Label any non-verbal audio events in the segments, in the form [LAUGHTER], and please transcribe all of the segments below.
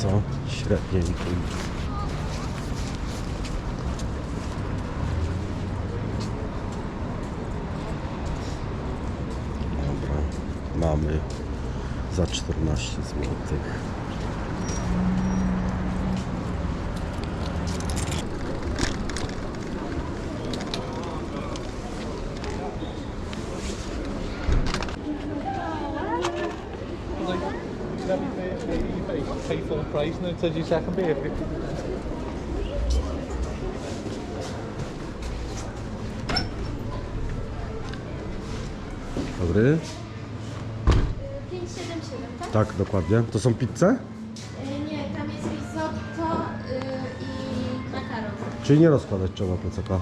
co? Średnieńki. Dobra, mamy za 14 zł. It says you second beer. Dobry? 577, tak? Tak, dokładnie. To są pizze? E, Nie, tam jest risotto y, i makaron. Czyli nie rozkładać trzeba plecaka.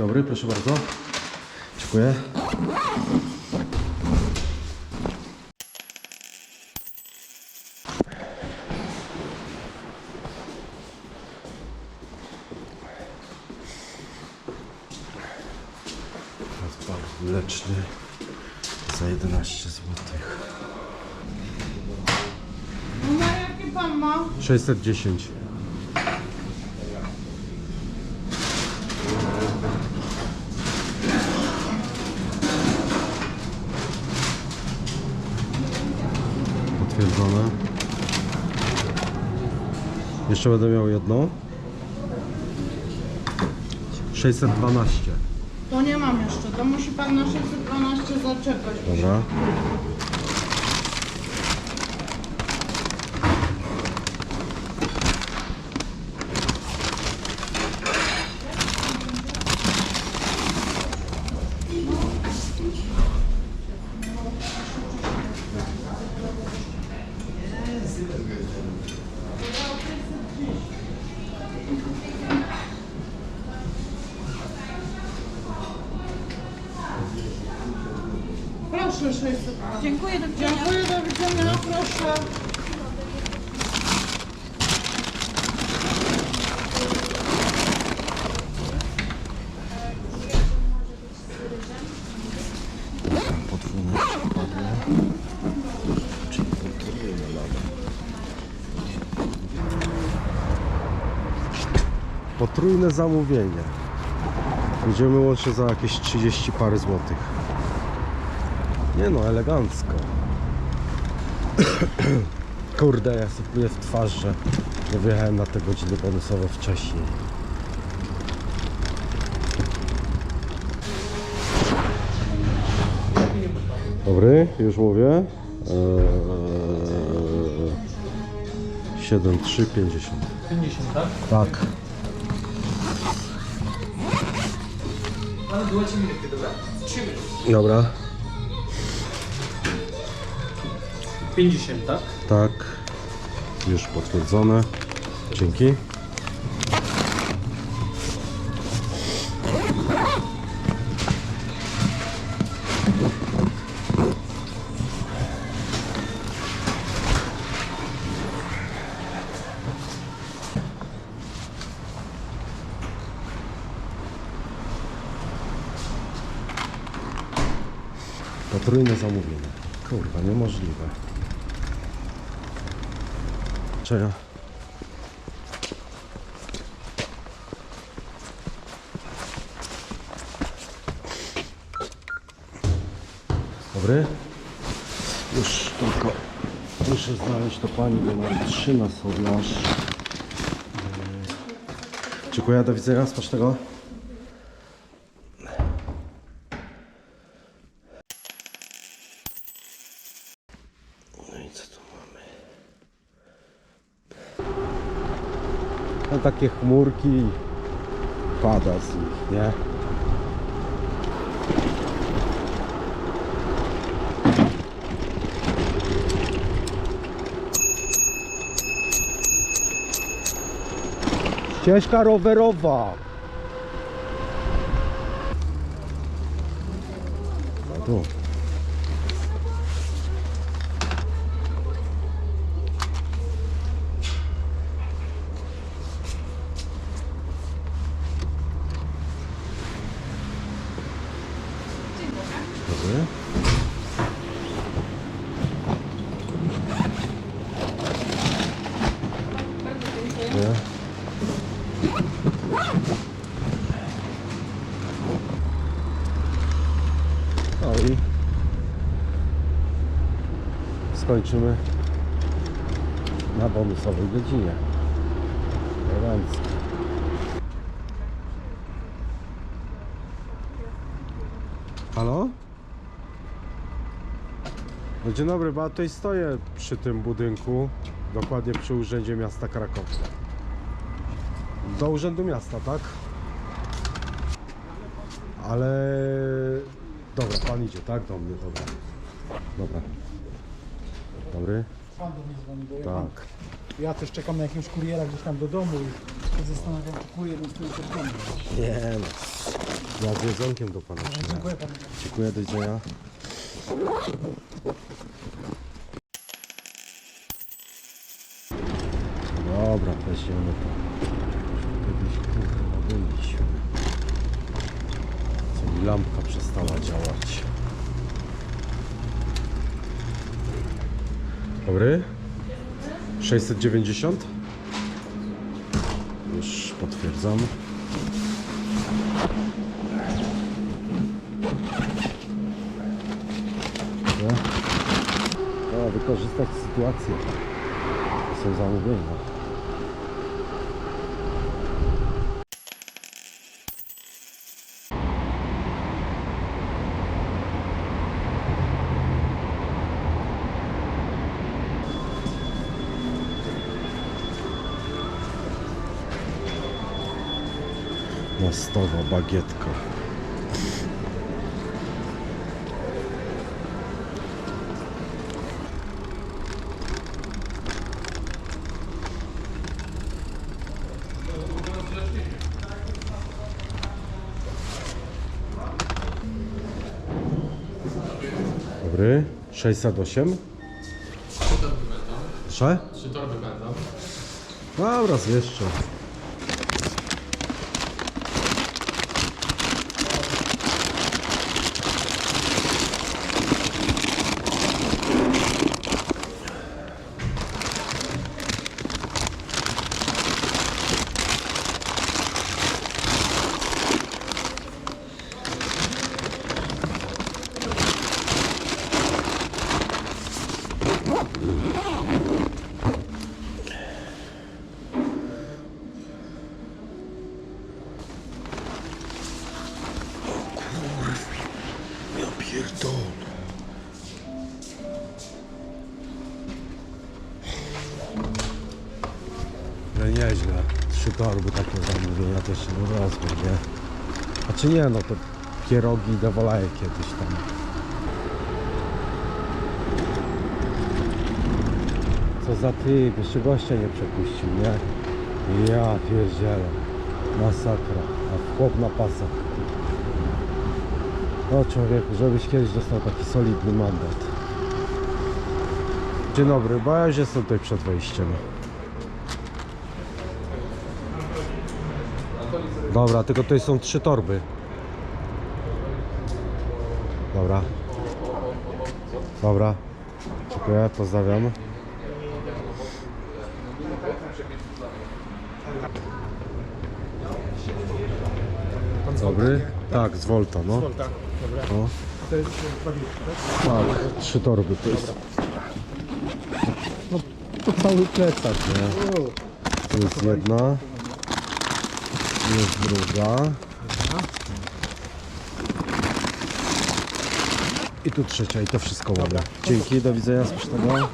Dobry, proszę bardzo. Dziękuję. Mleczny za 11 zł. No jaki pan ma? 610. Jeszcze będę miał jedno. 612. To nie mam jeszcze, to musi pan na 612 zaczekać. Dobra. Proszę 600. Dziękuję, do widzenia. Dziękuję, do widzenia, proszę. Podwójne przypadło. Czyli potrójne zamówienie. Będziemy łącznie za jakieś 30 pary złotych. Nie no, elegancko. [COUGHS] Kurde, ja sobie pluję w twarz, że nie wyjechałem na te godziny bonusowe wcześniej. Dobry, już mówię. Eee, 7350. 50, tak? Tak. Ale dajcie minuty, dobra? 3 minuty. Dobra, 50, tak? tak. Już potwierdzone. Dzięki. Potrójne zamówienie. Kurwa, niemożliwe. Czego? Dobry. Już tylko muszę znaleźć to pani, bo mam trzy na sorlaż. Yy. Dziękuję, do widzenia, smacznego. takie chmurki i pada z nich, nie? Ścieżka rowerowa. No tu. No i skończymy na bonusowej godzinie. Elegancko. Halo? No dzień dobry, bo ja tutaj stoję przy tym budynku, dokładnie przy Urzędzie Miasta Krakowa. Do Urzędu Miasta, tak? Ale... Dobra, pan idzie, tak? Do mnie, dobra. Dobra. Dobry? Pan do mnie dzwoni, bo ja, Tak. ja też czekam na jakiegoś kuriera gdzieś tam do domu i się zastanawiam, czy kurier mi z tym domu. Nie no. Ja z jedzonkiem do pana przyjechałem. Dziękuję panu. Dziękuję, do widzenia. Dobra, weźmiemy to. Byliśmy. Co mi lampka przestała działać. Dobry? 690? Już potwierdzam. Trzeba wykorzystać sytuację. To są zamówienia. Nastowa bagietka. Dobry. 608. Trzy? Trzy torby będą. Dobra, zwieszczę. Pierdolę. No nieźle. Trzy torby takie zamówienia też nie rozumiem, nie? A czy nie, no to pierogi dewolaje kiedyś tam. Co za typ, jeszcze gościa nie przepuścił, nie? Ja pierdzielę. Masakra. A chłop na pasach. O człowieku, żebyś kiedyś dostał taki solidny mandat. Dzień dobry, bo ja już jestem tutaj przed wejściem. Dobra, tylko tutaj są trzy torby. Dobra. Dobra. Dziękuję, pozdrawiam. Dobry? Tak, z Volta, no. Dobra, dobra. no. To jest bagietki, tak? Tak, trzy torby to jest. No to cały plecak, nie? Tu jest jedna. Jest druga. I tu trzecia i to wszystko mamy. Dzięki, do widzenia smacznego.